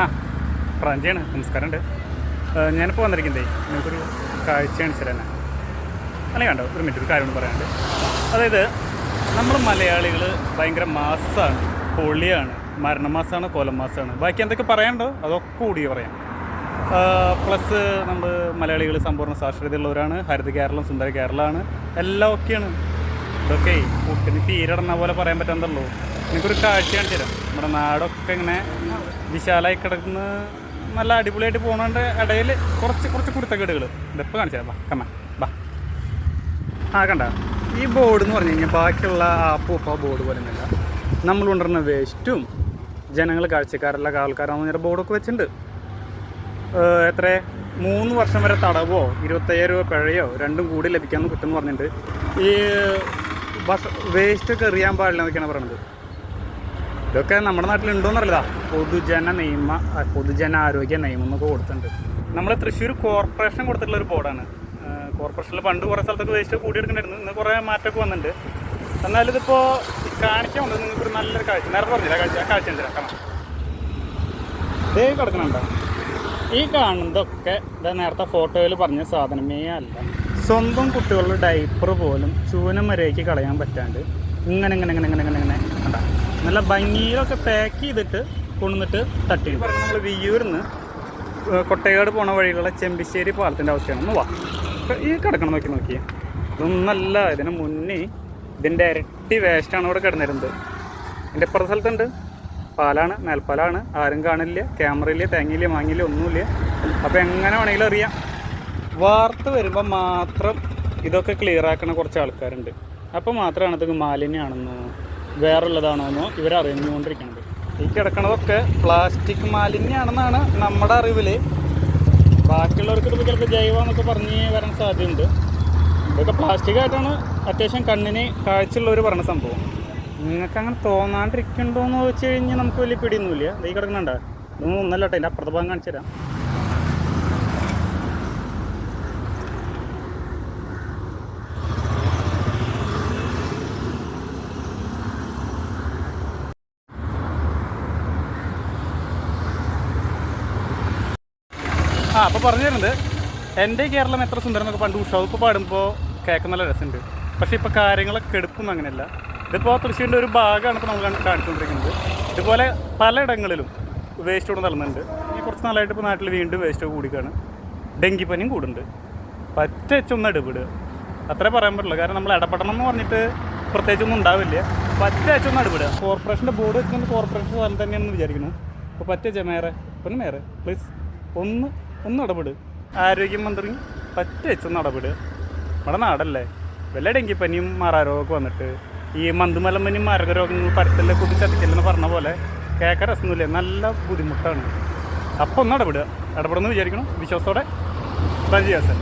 ആ പ്രാഞ്ചിയാണ്. നമസ്കാരമുണ്ട്. ഞാനിപ്പോൾ വന്നിരിക്കുന്നതേ നിങ്ങൾക്കൊരു കാഴ്ച കാണിച്ചു തരാനാ. അല്ലെങ്കിൽ കണ്ടോ ഒരു മിനിറ്റ് ഒരു കാര്യം പറയാനുണ്ട്. അതായത് നമ്മൾ മലയാളികൾ ഭയങ്കര മാസമാണ് പൊളിയാണ് മരണമാസമാണ് കൊലമാസമാണ് ബാക്കി എന്തൊക്കെ പറയാനുണ്ടോ? അതൊക്കെ കൂടി പറയാം. പ്ലസ് നമ്മൾ മലയാളികൾ സമ്പൂർണ സാക്ഷരതയുള്ളവരാണ് ഹരിത കേരളം സുന്ദര കേരളമാണ് എല്ലാം ഒക്കെയാണ് ഇതൊക്കെ കുട്ടിന് തീരടന്ന പോലെ പറയാൻ പറ്റാന്നുള്ളൂ. എനിക്കൊരു കാഴ്ച കാണിച്ചു തരാം നമ്മുടെ നാടൊക്കെ ഇങ്ങനെ വിശാലമായി കിടക്കുന്ന നല്ല അടിപൊളിയായിട്ട് പോകുന്നതിന്റെ ഇടയിൽ കുറച്ച് കുറച്ച് കുരുത്തക്കേടുകൾ ഇതെപ്പോൾ കാണിച്ചു തരാം കമ്മ ബാ ആ കണ്ട? ഈ ബോർഡ് എന്ന് പറഞ്ഞു കഴിഞ്ഞാൽ ബാക്കിയുള്ള ആപ്പും ഉപ്പ ബോർഡ് പോലെ ഒന്നുമില്ല. നമ്മൾ കൊണ്ടുവരുന്ന വേസ്റ്റും ജനങ്ങൾ കാഴ്ചക്കാരല്ല ആൾക്കാരാണെന്ന് പറഞ്ഞ ബോർഡൊക്കെ വെച്ചിട്ടുണ്ട്. എത്ര? മൂന്ന് വർഷം വരെ തടവോ ഇരുപത്തയ്യായിരം രൂപ പിഴയോ രണ്ടും കൂടി ലഭിക്കാമെന്ന് കിട്ടുമെന്ന് പറഞ്ഞിട്ട് ഈ ബസ് വേസ്റ്റൊക്കെ എറിയാൻ പാടില്ല എന്നൊക്കെയാണ് പറയുന്നത് ഇതൊക്കെ നമ്മുടെ നാട്ടിലുണ്ടോയെന്നറിയില്ല പൊതുജന നിയമ പൊതുജന ആരോഗ്യ നിയമം എന്നൊക്കെ കൊടുത്തിട്ടുണ്ട്. നമ്മൾ തൃശ്ശൂർ കോർപ്പറേഷൻ കൊടുത്തിട്ടുള്ള ഒരു ബോർഡാണ് കോർപ്പറേഷനിൽ പണ്ട് കുറേ സ്ഥലത്തൊക്കെ വേസ്റ്റ് കൂടിയെടുക്കുന്നുണ്ടായിരുന്നു ഇന്ന് കുറേ മാറ്റമൊക്കെ വന്നിട്ടുണ്ട്. എന്നാലും ഇതിപ്പോൾ കാണിക്കാൻ ഉണ്ട് നിങ്ങൾക്ക് നല്ലൊരു കാഴ്ച. നേരത്തെ പറഞ്ഞില്ല? കാഴ്ച കാഴ്ച തരാം കാണാം. ഇതേ കിടക്കണുണ്ടോ? ഈ കാണുന്നതൊക്കെ ഇതാ നേരത്തെ ഫോട്ടോയിൽ പറഞ്ഞ സാധനമേ അല്ല. സ്വന്തം കുട്ടികളുടെ ഡൈപ്പർ പോലും ചൂനം വരേക്ക് കളയാൻ പറ്റാണ്ട് ഇങ്ങനെ ഇങ്ങനെ ഇങ്ങനെ ഇങ്ങനെ ഇങ്ങനെ ഇങ്ങനെ നല്ല ഭംഗിയിലൊക്കെ പാക്ക് ചെയ്തിട്ട് കൊണ്ടുവന്നിട്ട് തട്ടി നമ്മൾ വിയ്യൂരിന്ന് കൊട്ടയാട് പോണ വഴിയിലുള്ള ചെമ്പിശ്ശേരി പാലത്തിന്റെ അവസ്ഥയാണ് ഒന്ന് വാ. ഈ കിടക്കണം നോക്കി നോക്കി. ഇതൊന്നല്ല ഇതിന് മുന്നേ ഇതിന്റെ ഇരട്ടി വേസ്റ്റാണ് ഇവിടെ കിടന്നിരുന്നത്. എന്റെ ഇപ്പുറത്തെ സ്ഥലത്തുണ്ട്. പാലാണ് മേൽപ്പാലാണ്. ആരും കാണില്ല. ക്യാമറയില്ല തേങ്ങയില്ല മാങ്ങിയില്ല ഒന്നുമില്ല. അപ്പോൾ എങ്ങനെ വേണമെങ്കിലും അറിയാം വാർത്ത വരുമ്പോൾ മാത്രം ഇതൊക്കെ ക്ലിയർ ആക്കണ കുറച്ച് ആൾക്കാരുണ്ട്. അപ്പോൾ മാത്രമാണ് ഇത് മാലിന്യമാണെന്നോ വേറുള്ളതാണോ എന്നോ ഇവർ അറിഞ്ഞുകൊണ്ടിരിക്കുന്നത് ഈ കിടക്കണതൊക്കെ പ്ലാസ്റ്റിക് മാലിന്യമാണെന്നാണ് നമ്മുടെ അറിവിൽ ബാക്കിയുള്ളവർക്ക് ഇത് ചിലപ്പോൾ ജൈവമെന്നൊക്കെ പറഞ്ഞ് വരാൻ സാധ്യതയുണ്ട്. ഇതൊക്കെ പ്ലാസ്റ്റിക് ആയിട്ടാണ് അത്യാവശ്യം കണ്ണിന് കാഴ്ചയുള്ളവർ പറഞ്ഞ സംഭവം. നിങ്ങൾക്ക് അങ്ങനെ തോന്നാണ്ടിരിക്കണ്ടോ എന്ന് ചോദിച്ചു കഴിഞ്ഞാൽ നമുക്ക് വലിയ പിടിയൊന്നുമില്ല. ഈ കിടക്കുന്നുണ്ടോ? ഇതൊന്നും ഒന്നല്ല എന്റെ അപ്പുറത്തെ ഭാഗം കാണിച്ചു തരാം അപ്പോൾ പറഞ്ഞു എന്റെ കേരളം എത്ര സുന്ദരം എന്നൊക്കെ പണ്ട് ഉഷാവുപ്പ് പാടുമ്പോൾ കേൾക്കുന്ന നല്ല രസമുണ്ട്. പക്ഷേ ഇപ്പോൾ കാര്യങ്ങളൊക്കെ കെടുപ്പൊന്നും അങ്ങനെയല്ല. ഇതിപ്പോൾ തൃശ്ശൂരിന്റെ ഒരു ഭാഗമാണ് ഇപ്പോൾ നമ്മൾ കാണ് കാണിച്ചുകൊണ്ടിരിക്കുന്നത്. ഇതുപോലെ പലയിടങ്ങളിലും വേസ്റ്റ് കൂടെ നടന്നുണ്ട് ഈ കുറച്ച് നാളായിട്ട് ഇപ്പോൾ നാട്ടിൽ വീണ്ടും വേസ്റ്റ് കൂടിക്കാണ്. ഡെങ്കിപ്പനിയും കൂടുന്നുണ്ട്. പറ്റ വെച്ചൊന്ന് ഇടപെടുക. അത്രേ പറയാൻ പറ്റുള്ളൂ. കാരണം നമ്മൾ ഇടപെടണം എന്ന് പറഞ്ഞിട്ട് പ്രത്യേകിച്ചൊന്നും ഉണ്ടാവില്ല. പറ്റ വെച്ചൊന്ന് ഇടപെടുക. കോർപ്പറേഷന്റെ ബോർഡ് വെച്ചിട്ടുണ്ട് കോർപ്പറേഷൻ സാധനം തന്നെയാണെന്ന് വിചാരിക്കുന്നു. അപ്പോൾ പറ്റ ജമേറെ പിന്നെ മേറെ. പ്ലീസ്. ഒന്ന് ഒന്ന് ഇടപെട് ആരോഗ്യമന്ത്രി പറ്റ വെച്ചൊന്ന് ഇടപെടുക നമ്മുടെ നാടല്ലേ? വല്ല ഡെങ്കിപ്പനിയും മാറാരോഗമൊക്കെ വന്നിട്ട്. ഈ മന്തുമലമ്പനിയും മാരകരോഗങ്ങൾ പരത്തല്ല കുതിച്ചതിക്കല്ലെന്ന് പറഞ്ഞ പോലെ കേൾക്കാൻ രസമൊന്നുമില്ല നല്ല ബുദ്ധിമുട്ടാണ്. അപ്പോൾ ഒന്ന് ഇടപെടുക ഇടപെടുമെന്ന് വിചാരിക്കണം. വിശ്വാസത്തോടെ റജിയാസൻ